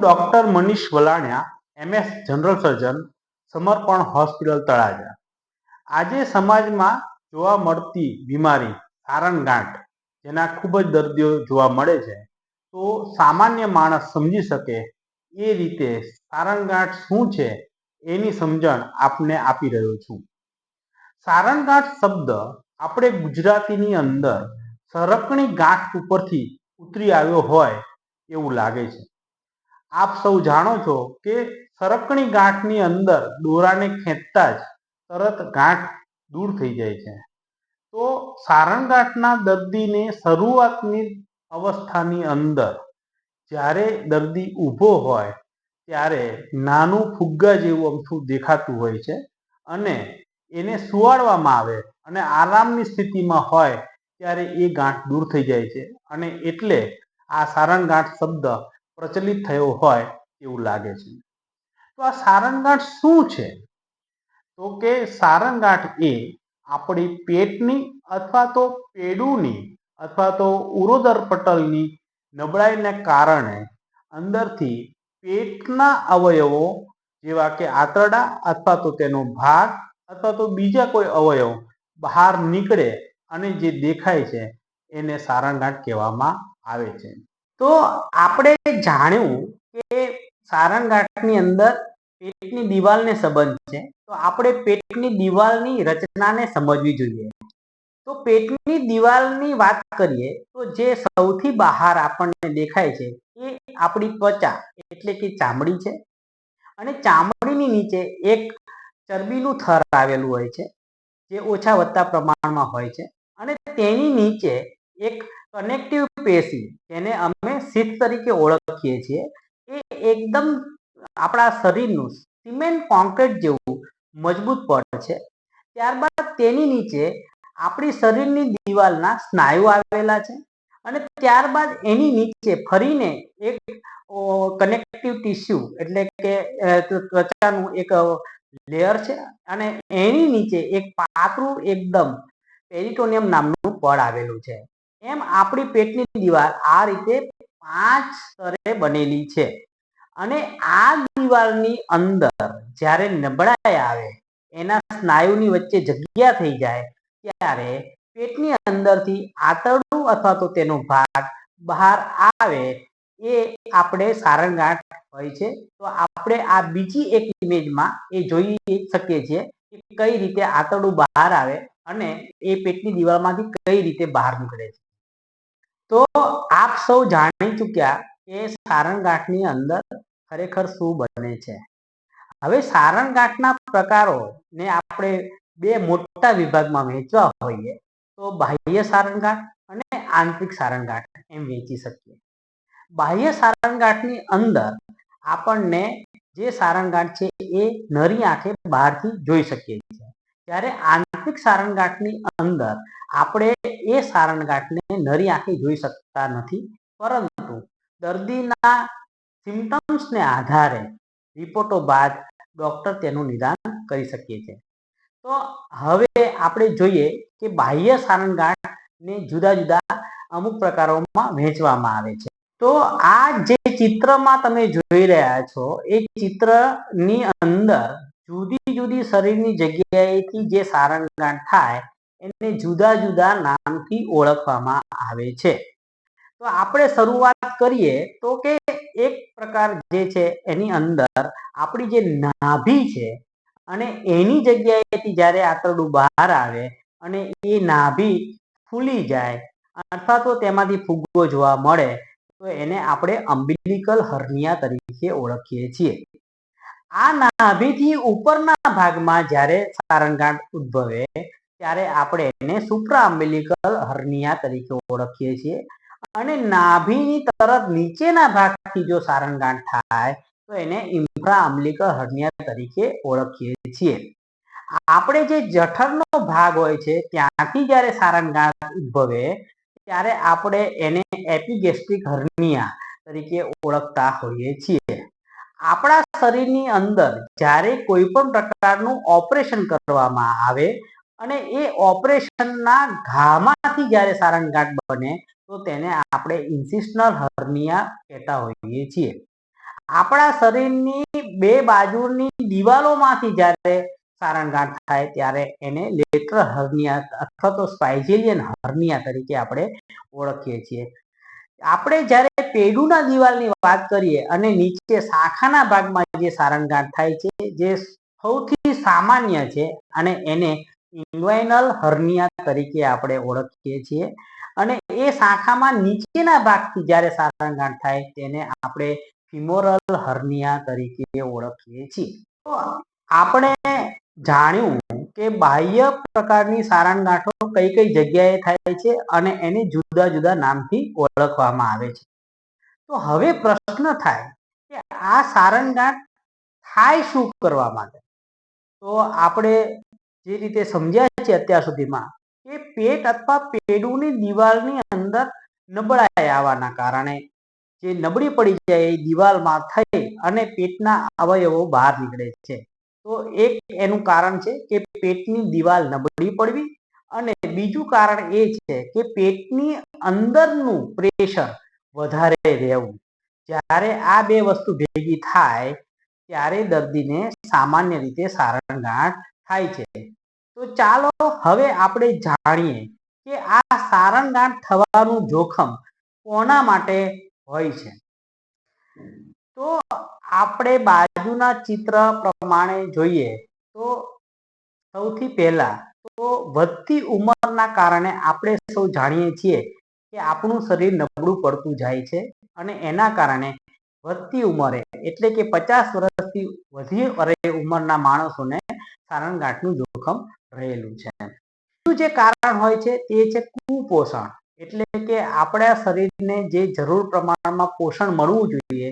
Doctor Manish Valaniya, MS general surgeon, Samarpan hospital Talaja. આજે સમાજમાં જોવા મળતી બીમારી સારણગાંઠ જેના ખૂબ જ દર્દીઓ જોવા મળે છે, તો સામાન્ય માણસ સમજી શકે એ રીતે સારણગાંઠ શું છે એની સમજણ આપને આપી રહ્યો છું. સારણગાંઠ શબ્દ આપણે ગુજરાતીની અંદર સરકણી ગાંઠ ઉપરથી ઉતરી આવ્યો હોય એવું લાગે છે. આપ સૌ જાણો છો કે સરકણી ગાંઠની અંદર દોરાને ખેંચતા જ તરત ગાંઠ દૂર થઈ જાય છે. તો સારણ ગાંઠના દર્દીને શરૂઆતની અવસ્થાની અંદર જ્યારે દર્દી ઊભો હોય ત્યારે નાનું ફુગ્ગા જેવું અમથું દેખાતું હોય છે અને એને સુવાડવામાં આવે અને આરામની સ્થિતિમાં હોય ત્યારે એ ગાંઠ દૂર થઈ જાય છે અને એટલે આ સારણ ગાંઠ શબ્દ પ્રચલિત થયો હોય એવું લાગે છે. તો આ સારંગાંઠ શું છે? તો કે સારંગાંઠ એ આપણી પેટની અથવા તો પેડુની અથવા તો ઉરોદર પટલની નબળાઈને કારણે અંદરથી પેટના અવયવો જેવા કે આંતરડા અથવા તો તેનો ભાગ અથવા તો બીજા કોઈ અવયવ બહાર નીકળે અને જે દેખાય છે એને સારંગાંઠ કહેવામાં આવે છે. તો આપણે જાણ્યું કે સારણગાંઠની અંદર પેટની દિવાલને સંબંધ છે. તો આપણે પેટની દિવાલની રચનાને સમજવી જોઈએ. તો પેટની દિવાલની વાત કરીએ, તો જે સૌથી બહાર આપણને દેખાય છે એ આપણી ત્વચા એટલે કે ચામડી છે. અને ચામડીની નીચે એક ચરબીનું થર આવેલું હોય છે, જે ઓછા વધતા પ્રમાણમાં હોય છે. અને તેની નીચે એક કનેક્ટિવ પેશી જેને અમે શીત તરીકે ઓળખીએ છીએ. એ એકદમ આપણા શરીરનું સિમેન્ટ કોન્ક્રીટ જેવું મજબૂત પડ છે. ત્યારબાદ તેની નીચે આપણી શરીરની દિવાલના સ્નાયુ આવેલા છે અને ત્યારબાદ એની નીચે ફરીને એક કનેક્ટિવ ટીસ્યુ એટલે કે ત્વચાનું એક લેયર છે અને એની નીચે એક પાતળું એકદમ પેરિટોનિયમ નામનું પડ આવેલું છે. એમ આપણી પેટની દિવાલ આ રીતે પાંચ સ્તરે બનેલી છે. અને આ દિવાલની અંદર જ્યારે નબળાઈ આવે, એના સ્નાયુની વચ્ચે જગ્યા થઈ જાય, ત્યારે પેટની અંદરથી આંતરડું અથવા તો તેનો ભાગ બહાર આવે એ આપણે સારંગાંઠ હોય છે. તો આપણે આ બીજી એક ઇમેજમાં એ જોઈ શકીએ છીએ કે કઈ રીતે આંતરડું બહાર આવે અને એ પેટની દિવાલમાંથી કઈ રીતે બહાર નીકળે છે. તો આપ સૌ જાણી ચૂક્યા કે સારણગાંઠની અંદર ખરેખર શું બને છે. હવે સારણગાંઠના પ્રકારોને આપણે બે મોટા વિભાગમાં વહેંચવા હોઈએ તો બાહ્ય સારણગાંઠ અને આંતરિક સારણગાંઠ એમ વેચી શકીએ. બાહ્ય સારણગાંઠની અંદર આપણને જે સારણગાંઠ છે એ નરી આંખે બહારથી જોઈ શકીએ જ્યારે આંતરિક સારણગાંઠની અંદર આપણે એ સારણગાંઠને નરી આંખે જોઈ શકતા નથી. પરંતુ દર્દીના સિમ્ટમ્સને આધારે રિપોર્ટો બાદ ડૉક્ટર તેનું નિદાન કરી શકીએ છીએ. તો હવે આપણે જોઈએ કે બાહ્ય સારણગાંઠને જુદા જુદા અમુક પ્રકારોમાં વહેંચવામાં આવે છે. તો આ જે ચિત્રમાં તમે જોઈ રહ્યા છો, એ ચિત્રની અંદર જુદી જુદી શરીરની જગ્યાએથી જે સારણગાંઠ થાય, એને જુદા જુદા નામથી ઓળખવામાં આવે છે. તો આપણે શરૂઆત કરીએ તો કે એક પ્રકાર જે છે એની અંદર આપણી જે નાભી છે અને એની જગ્યાએથી જ્યારે આંતરડું બહાર આવે અને એ નાભી ફૂલી જાય અથવા તો તેમાંથી ફુગ્ગો જોવા મળે, તો એને આપણે અમ્બિલિકલ હર્નિયા તરીકે ઓળખીએ છીએ. આ નાભીથી ઉપરના ભાગમાં જ્યારે સારંગાંઠ ઉદ્ભવે, ત્યારે આપણે એને સુપ્રામ્બિલિકલ હર્નિયા તરીકે ઓળખીએ છીએ. અને નાભીની તરત નીચેના ભાગથી જો સારંગાંઠ થાય, તો એને ઇન્ફ્રા અમ્બિલિકલ હર્નિયા તરીકે ઓળખીએ છીએ. આપણે જે જઠરનો ભાગ હોય છે, ત્યાંથી જ્યારે સારંગાંઠ ઉદ્ભવે, ત્યારે આપણે એને એપિગેસ્ટ્રિક હર્નિયા તરીકે ઓળખતા હોઈએ છીએ. આપણા શરીરની અંદર જ્યારે કોઈ પણ પ્રકારનું ઓપરેશન કરવામાં આવે અને એ ઓપરેશનના ઘામાંથી જ્યારે સારંગાંઠ બને, તો તેને આપણે ઇન્સિસ્ટનલ હર્નિયા કહેતા હોઈએ છીએ. આપણા શરીરની બે બાજુની દિવાલોમાંથી જ્યારે સારણગાંઠ થાય, ત્યારે એને લેટર હર્નિયા અથવા તો સ્પાઇજેલિયન હર્નિયા તરીકે આપણે ઓળખીએ છીએ. આપણે જ્યારે પેડુના દિવાલની વાત કરીએ અને નીચે શાખાના ભાગમાં જે સારણગાંઠ થાય છે, જે સૌથી સામાન્ય છે અને એને ઇન્વાઇનલ હર્નિયા તરીકે આપણે ઓળખીએ છીએ અને એ શાખામાં નીચેના ભાગથી જ્યારે સારણગાંઠ થાય તેને આપણે ફિમોરલ હર્નિયા તરીકે ઓળખીએ છીએ. તો આપણે જાણ્યું કે બાહ્ય પ્રકારની સારણગાંઠો કઈ કઈ જગ્યાએ થાય છે અને એને જુદા જુદા નામથી ઓળખવામાં આવે છે? તો હવે પ્રશ્ન થાય કે આ સારણગાંઠ થાય શું કરવા માટે? તો આપણે જે રીતે સમજ્યા છે અત્યાર સુધીમાં કે પેટ અથવા પેડુની દિવાલની અંદર નબળાઈ આવવાના કારણે જે નબળી પડી જાય એ દિવાલમાં થઈ અને પેટના અવયવો બહાર નીકળે છે. તો એક એનું કારણ છે કે પેટની દિવાલ નબળી પડવી અને બીજું કારણ એ છે કે પેટની અંદરનું પ્રેશર વધારે રહેવું. જ્યારે આ બે વસ્તુ ભેગી થાય, ત્યારે દર્દીને સામાન્ય રીતે સારણગાંઠ થાય છે. તો ચાલો હવે આપણે જાણીએ કે આ સારણગાંઠ થવાનું જોખમ કોના માટે હોય છે. તો આપણે બાજુના ચિત્ર પ્રમાણે જોઈએ તો સૌથી પહેલા તો વધતી ઉંમરના કારણે આપણે સૌ જાણીએ છીએ કે આપણું શરીર નબળું પડતું જાય છે અને એના કારણે વધતી ઉંમરે, એટલે કે પચાસ વર્ષથી વધી વરે ઉંમરના માણસોને સારણગાંઠનું જોખમ રહેલું છે. બીજું જે કારણ હોય છે તે છે કુપોષણ, એટલે કે આપણા શરીરને જે જરૂર પ્રમાણમાં પોષણ મળવું જોઈએ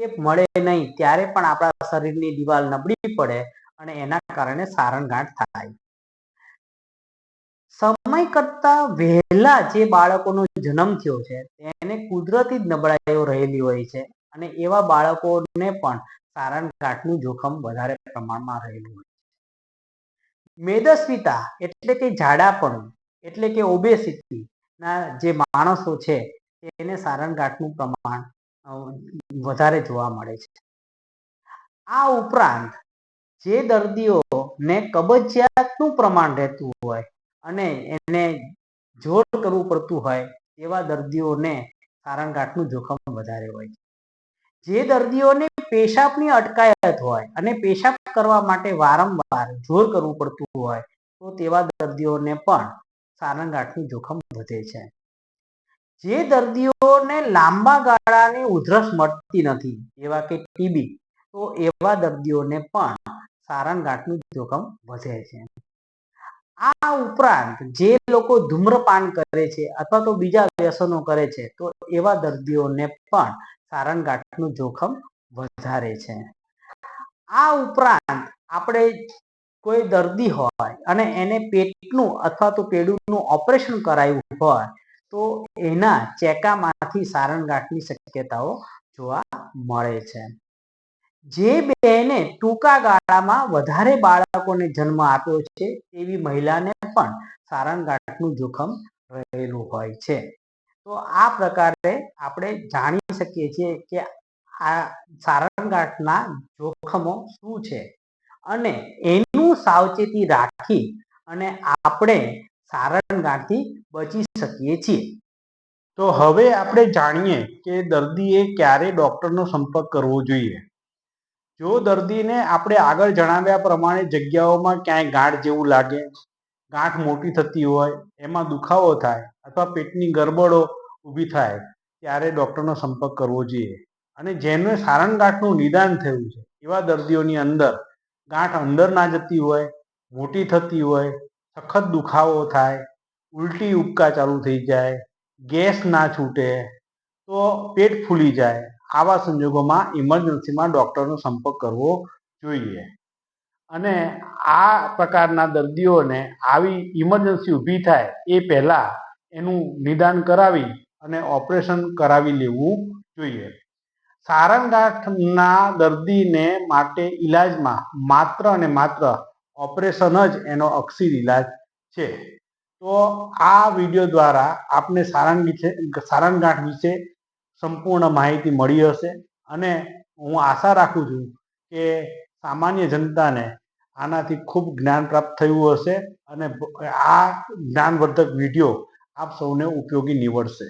એ મળે નહીં, ત્યારે પણ આપણા શરીરની દિવાલ નબળી પડે અને એના કારણે સારણગાંઠ થાય. સમય કરતા વહેલા જે બાળકોનો જન્મ થયો છે, તેને કુદરતી નબળાઈઓ રહેલી હોય છે અને એવા બાળકોને પણ સારણગાંઠનું જોખમ વધારે પ્રમાણમાં રહેલું હોય છે. મેદસ્વીતા એટલે કે જાડાપણું, એટલે કે ઓબેસિટી ના જે માણસો છે, તેને સારણગાંઠનું પ્રમાણ વધારે જોવા મળે છે. આ ઉપરાંત જે દર્દીઓને કબજિયાતનું પ્રમાણ રહેતું હોય અને એને જોર કરવું પડતું હોય એવા દર્દીઓને સારણગાંઠનું જોખમ વધારે હોય છે. જે દર્દીઓને પેશાબની અટકાયત હોય અને પેશાબ કરવા માટે વારંવાર જોર કરવું પડતું હોય તો તેવા દર્દીઓને પણ સારણગાંઠનું જોખમ વધે છે. જે દર્દીઓને લાંબા ગાળાની ઉધરસ મળતી નથી, એવા કે ટીબી તો એવા દર્દીઓને પણ સારણગાંઠનું જોખમ વધે છે. આ ઉપરાંત જે લોકો ધૂમ્રપાન કરે છે અથવા તો બીજા વ્યસનો કરે છે, તો એવા દર્દીઓને પણ સારણગાંઠનું જોખમ વધારે છે. આ ઉપરાંત આપણે કોઈ દર્દી હોય અને એને પેટનું અથવા તો પેડુંનું ઓપરેશન કરાયું હોય તો એના ચેકામાંથી સારણગાંઠની શક્યતાઓ જોવા મળે છે. જે બેને ટૂંકા ગાળામાં વધારે બાળકોને જન્મ આપ્યો છે તેવી મહિલાને પણ સારણગાંઠનું જોખમ રહેલું હોય છે. તો આ પ્રકારે આપણે જાણી શકીએ છીએ કે આ સારણગાંઠના જોખમો શું છે અને એનું સાવચેતી રાખી અને આપણે સારણગાંઠથી બચી શકીએ છીએ. તો હવે આપણે જાણીએ કે દર્દીએ ક્યારે ડૉક્ટરનો સંપર્ક કરવો જોઈએ. જો દર્દીને આપણે આગળ જણાવ્યા પ્રમાણે જગ્યાઓમાં ક્યાંય ગાંઠ જેવું લાગે, ગાંઠ મોટી થતી હોય, એમાં દુખાવો થાય અથવા પેટની ગરબડો ઊભી થાય, ત્યારે ડૉક્ટરનો સંપર્ક કરવો જોઈએ. અને જેને સારણગાંઠનું નિદાન થયું છે, એવા દર્દીઓની અંદર ગાંઠ અંદર ના જતી હોય, મોટી થતી હોય સખત દુખાવો થાય, ઉલટી ઉપકા ચાલુ થઈ જાય, ગેસ ના છૂટે, તો પેટ ફૂલી જાય. આવા સંજોગોમાં ઇમરજન્સીમાં ડૉક્ટરનો સંપર્ક કરવો જોઈએ. અને આ પ્રકારના દર્દીઓને આવી ઇમરજન્સી ઊભી થાય એ પહેલાં એનું નિદાન કરાવી અને ઓપરેશન કરાવી લેવું જોઈએ. સારંગાંઠના દર્દીને માટે ઈલાજમાં માત્ર અને માત્ર ઓપરેશન જ એનો અક્ષીર ઈલાજ છે. તો આ વીડિયો દ્વારા આપને સારંગ વિશે સારણગાંઠ વિશે સંપૂર્ણ માહિતી મળી હશે અને હું આશા રાખું છું કે સામાન્ય જનતાને આનાથી ખૂબ જ્ઞાન પ્રાપ્ત થયું હશે અને આ જ્ઞાનવર્ધક વીડિયો આપ સૌને ઉપયોગી નીવડશે.